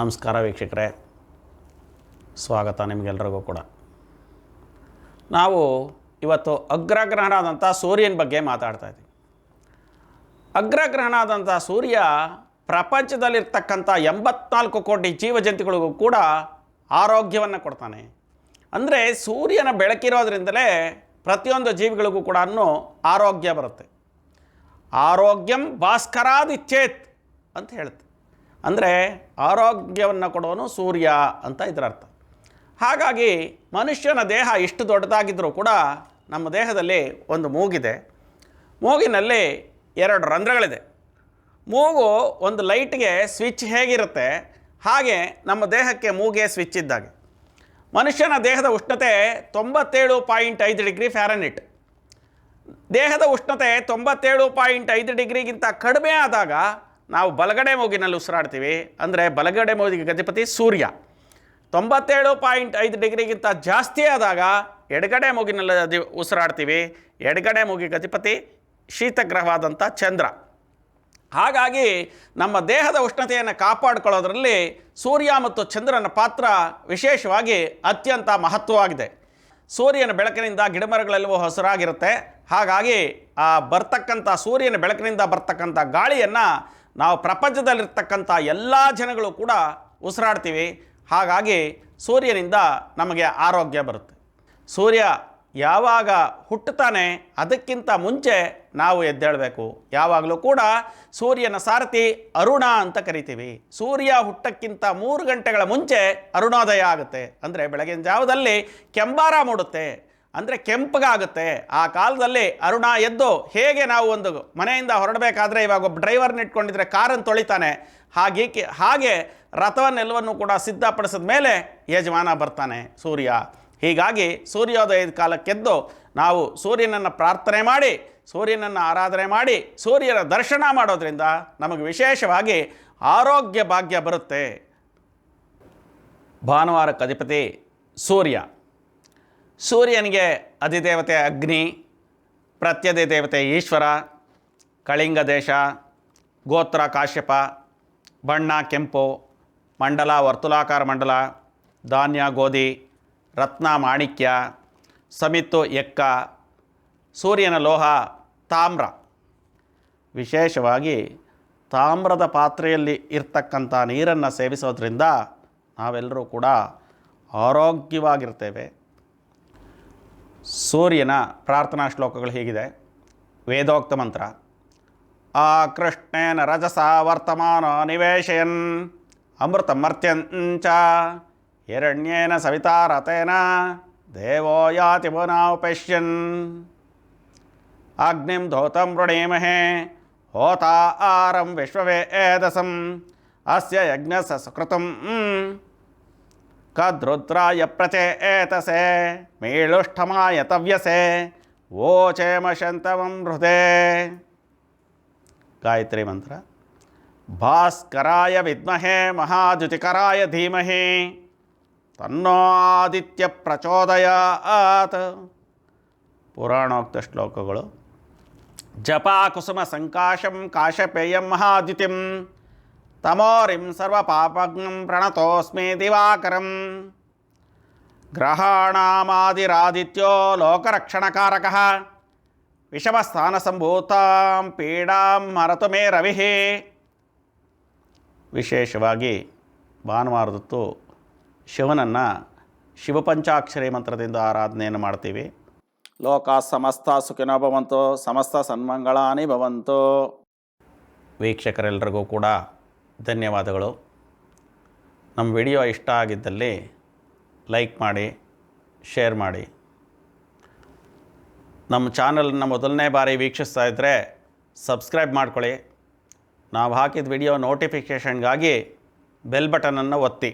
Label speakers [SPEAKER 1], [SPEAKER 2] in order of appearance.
[SPEAKER 1] ನಮಸ್ಕಾರ ವೀಕ್ಷಕರೇ. ಸ್ವಾಗತ ನಿಮಗೆಲ್ರಿಗೂ ಕೂಡ. ನಾವು ಇವತ್ತು ಅಗ್ರಗ್ರಹಣಾದಂಥ ಸೂರ್ಯನ ಬಗ್ಗೆ ಮಾತಾಡ್ತಾ ಇದ್ದೀವಿ. ಅಗ್ರಗ್ರಹಣಾದಂಥ ಸೂರ್ಯ ಪ್ರಪಂಚದಲ್ಲಿರ್ತಕ್ಕಂಥ ಎಂಬತ್ನಾಲ್ಕು ಕೋಟಿ ಜೀವಜಂತುಗಳಿಗೂ ಕೂಡ ಆರೋಗ್ಯವನ್ನು ಕೊಡ್ತಾನೆ. ಅಂದರೆ ಸೂರ್ಯನ ಬೆಳಕಿರೋದ್ರಿಂದಲೇ ಪ್ರತಿಯೊಂದು ಜೀವಿಗಳಿಗೂ ಕೂಡ ಆರೋಗ್ಯ ಬರುತ್ತೆ. ಆರೋಗ್ಯಂ ಭಾಸ್ಕರಾದಿಚ್ಛೇತ್ ಅಂತ ಹೇಳುತ್ತೆ ಅಂದರೆ ಆರೋಗ್ಯವನ್ನು ಕೊಡೋನು ಸೂರ್ಯ ಅಂತ ಇದರ ಅರ್ಥ. ಹಾಗಾಗಿ ಮನುಷ್ಯನ ದೇಹ ಎಷ್ಟು ದೊಡ್ಡದಾಗಿದ್ದರೂ ಕೂಡ ನಮ್ಮ ದೇಹದಲ್ಲಿ ಒಂದು ಮೂಗಿದೆ. ಮೂಗಿನಲ್ಲಿ ಎರಡು ರಂಧ್ರಗಳಿದೆ. ಮೂಗು ಒಂದು ಲೈಟ್ಗೆ ಸ್ವಿಚ್ ಹೇಗಿರುತ್ತೆ? ಹಾಗೆ ನಮ್ಮ ದೇಹಕ್ಕೆ ಮೂಗೆ ಸ್ವಿಚ್ ಇದ್ದಾಗೆ. ಮನುಷ್ಯನ ದೇಹದ ಉಷ್ಣತೆ ತೊಂಬತ್ತೇಳು ಪಾಯಿಂಟ್ ಐದು ಡಿಗ್ರಿ ಫ್ಯಾರನಿಟ್ ದೇಹದ ಉಷ್ಣತೆ ತೊಂಬತ್ತೇಳು ಪಾಯಿಂಟ್ ಐದು ಡಿಗ್ರಿಗಿಂತ ಕಡಿಮೆ ಆದಾಗ ನಾವು ಬಲಗಡೆ ಮೂಗಿನಲ್ಲಿ ಉಸಿರಾಡ್ತೀವಿ. ಅಂದರೆ ಬಲಗಡೆ ಮೂಗಿಗೆ ಗತಿಪತಿ ಸೂರ್ಯ. ತೊಂಬತ್ತೇಳು ಪಾಯಿಂಟ್ ಐದು ಡಿಗ್ರಿಗಿಂತ ಜಾಸ್ತಿ ಆದಾಗ ಎಡಗಡೆ ಮೂಗಿನಲ್ಲಿ ಉಸಿರಾಡ್ತೀವಿ. ಎಡಗಡೆ ಮೂಗಿ ಗತಿಪತಿ ಶೀತಗ್ರಹವಾದಂಥ ಚಂದ್ರ. ಹಾಗಾಗಿ ನಮ್ಮ ದೇಹದ ಉಷ್ಣತೆಯನ್ನು ಕಾಪಾಡಿಕೊಳ್ಳೋದ್ರಲ್ಲಿ ಸೂರ್ಯ ಮತ್ತು ಚಂದ್ರನ ಪಾತ್ರ ವಿಶೇಷವಾಗಿ ಅತ್ಯಂತ ಮಹತ್ವವಾಗಿದೆ. ಸೂರ್ಯನ ಬೆಳಕಿನಿಂದ ಗಿಡಮರಗಳೆಲ್ಲವೂ ಹಸಿರಾಗಿರುತ್ತೆ. ಹಾಗಾಗಿ ಆ ಬರ್ತಕ್ಕಂಥ, ಸೂರ್ಯನ ಬೆಳಕಿನಿಂದ ಬರ್ತಕ್ಕಂಥ ಗಾಳಿಯನ್ನು ನಾವು ಪ್ರಪಂಚದಲ್ಲಿರ್ತಕ್ಕಂಥ ಎಲ್ಲ ಜನಗಳು ಕೂಡ ಉಸಿರಾಡ್ತೀವಿ. ಹಾಗಾಗಿ ಸೂರ್ಯನಿಂದ ನಮಗೆ ಆರೋಗ್ಯ ಬರುತ್ತೆ. ಸೂರ್ಯ ಯಾವಾಗ ಹುಟ್ಟುತ್ತಾನೆ ಅದಕ್ಕಿಂತ ಮುಂಚೆ ನಾವು ಎದ್ದೇಳಬೇಕು. ಯಾವಾಗಲೂ ಕೂಡ ಸೂರ್ಯನ ಸಾರಥಿ ಅರುಣ ಅಂತ ಕರಿತೀವಿ. ಸೂರ್ಯ ಹುಟ್ಟಕ್ಕಿಂತ ಮೂರು ಗಂಟೆಗಳ ಮುಂಚೆ ಅರುಣೋದಯ ಆಗುತ್ತೆ. ಅಂದರೆ ಬೆಳಗಿನ ಜಾವದಲ್ಲಿ ಕೆಂಬಾರ ಮೂಡುತ್ತೆ. ಅಂದರೆ ಕೆಂಪಗಾಗುತ್ತೆ. ಆ ಕಾಲದಲ್ಲಿ ಅರುಣ ಎದ್ದು ಹೇಗೆ ನಾವು ಒಂದು ಮನೆಯಿಂದ ಹೊರಡಬೇಕಾದ್ರೆ ಇವಾಗ ಒಬ್ಬ ಡ್ರೈವರ್ನ ಇಟ್ಕೊಂಡಿದ್ರೆ ಕಾರನ್ನು ತೊಳಿತಾನೆ. ಹಾಗೆ ಹಾಗೆ ರಥವನ್ನೆಲ್ಲವನ್ನು ಕೂಡ ಸಿದ್ಧಪಡಿಸಿದ ಮೇಲೆ ಯಜಮಾನ ಬರ್ತಾನೆ ಸೂರ್ಯ. ಹೀಗಾಗಿ ಸೂರ್ಯೋದಯದ ಕಾಲಕ್ಕೆದ್ದು ನಾವು ಸೂರ್ಯನನ್ನು ಪ್ರಾರ್ಥನೆ ಮಾಡಿ, ಸೂರ್ಯನನ್ನು ಆರಾಧನೆ ಮಾಡಿ ಸೂರ್ಯನ ದರ್ಶನ ಮಾಡೋದ್ರಿಂದ ನಮಗೆ ವಿಶೇಷವಾಗಿ ಆರೋಗ್ಯ ಭಾಗ್ಯ ಬರುತ್ತೆ. ಭಾನುವಾರಕ್ಕೆ ಅಧಿಪತಿ ಸೂರ್ಯ. ಸೂರ್ಯನಿಗೆ ಅಧಿದೇವತೆ ಅಗ್ನಿ, ಪ್ರತ್ಯದಿ ದೇವತೆ ಈಶ್ವರ, ಕಳಿಂಗ ದೇಶ, ಗೋತ್ರ ಕಾಶ್ಯಪ, ಬಣ್ಣ ಕೆಂಪು, ಮಂಡಲ ವರ್ತುಲಾಕಾರ ಮಂಡಲ, ಧಾನ್ಯ ಗೋಧಿ, ರತ್ನ ಮಾಣಿಕ್ಯ, ಸಮಿತ್ತು ಎಕ್ಕ, ಸೂರ್ಯನ ಲೋಹ ತಾಮ್ರ. ವಿಶೇಷವಾಗಿ ತಾಮ್ರದ ಪಾತ್ರೆಯಲ್ಲಿ ಇರ್ತಕ್ಕಂಥ ನೀರನ್ನು ಸೇವಿಸೋದ್ರಿಂದ ನಾವೆಲ್ಲರೂ ಕೂಡ ಆರೋಗ್ಯವಾಗಿರ್ತೇವೆ. ಸೂರ್ಯನ ಪ್ರಾರ್ಥನಾ ಶ್ಲೋಕಗಳು ಹೇಗಿದೆ. ವೇದೋಕ್ತ ಮಂತ್ರ. ಆ ಕೃಷ್ಣೇನ ರಜಸ ವರ್ತಮಾನ ನಿವೇಶಯನ್ ಅಮೃತಮರ್ತ್ಯಂಚ ಹಿರಣ್ಯೇನ ಸವಿತಾರತೇನ ದೇವೋ ಯಾತಿ ಪುನಃಪಶ್ಯನ್ ಅಗ್ನಿಂ ಧೋತಂ ವೃಣೀಮಹೇ ಹೋತಾ ಆರಂ ವಿಶ್ವವೇದಸಂ ಅಸ್ಯ ಯಜ್ಞಸ ಸುಕೃತಂ. ಕದ್ರುದ್ರಾಯ ಪ್ರಚೇತಸೆ ಮೇಳುಷ್ಠಮಾಯ ತವ್ಯಸೆ ಓಚೇಮಶಂತಮಂ ಹೃದಯ ಗಾಯತ್ರಿ ಮಂತ್ರ ಭಾಸ್ಕರಾಯ ವಿದ್ಮಹೆ ಮಹಾದ್ಯುತಿಕರಾಯ ಧೀಮಹಿ ತನ್ನೋ ಆದಿತ್ಯ ಪ್ರಚೋದಯಾತ್ ಪುರಾಣೋಕ್ತ ಶ್ಲೋಕಗಳು ಜಪಾ ಕುಸುಮ ಸಂಕಾಶಂ ಕಾಶಪೇಯಂ ಮಹಾದ್ಯುತಿಂ ತಮೋರಿಂ ಸರ್ವಪಾಪಗ್ನಂ ಪ್ರಣತೋಸ್ಮಿ ದಿವಾಕರಂ ಗ್ರಹಾಣಾಮಾದಿರಾದಿತ್ಯೋ ಲೋಕರಕ್ಷಣಕಾರಕಃ ವಿಷಮಸ್ಥಾನಸಂಭೂತಾಂ ಪೀಡಾಂ ಮರತು ಮೇ ರವಿಃ ವಿಶೇಷವಾಗಿ ಭಾನುವಾರದತ್ತು ಶಿವನನ್ನು ಶಿವಪಂಚಾಕ್ಷರಿ ಮಂತ್ರದಿಂದ ಆರಾಧನೆಯನ್ನು ಮಾಡ್ತೀವಿ ಲೋಕ ಸಮಸ್ತ ಸುಖಿನೋ ಭವಂತು ಸಮಸ್ತ ಸನ್ಮಂಗಳಾನಿ ಭವಂತು ವೀಕ್ಷಕರೆಲ್ಲರಿಗೂ ಕೂಡ ಧನ್ಯವಾದಗಳು. ನಮ್ಮ ವಿಡಿಯೋ ಇಷ್ಟ ಆಗಿದ್ದಲ್ಲಿ ಲೈಕ್ ಮಾಡಿ, ಶೇರ್ ಮಾಡಿ. ನಮ್ಮ ಚಾನಲನ್ನು ಮೊದಲನೇ ಬಾರಿ ವೀಕ್ಷಿಸ್ತಾ ಇದ್ದರೆ ಸಬ್ಸ್ಕ್ರೈಬ್ ಮಾಡ್ಕೊಳ್ಳಿ. ನಾವು ಹಾಕಿದ ವಿಡಿಯೋ ನೋಟಿಫಿಕೇಷನ್ಗಾಗಿ ಬೆಲ್ ಬಟನನ್ನು ಒತ್ತಿ.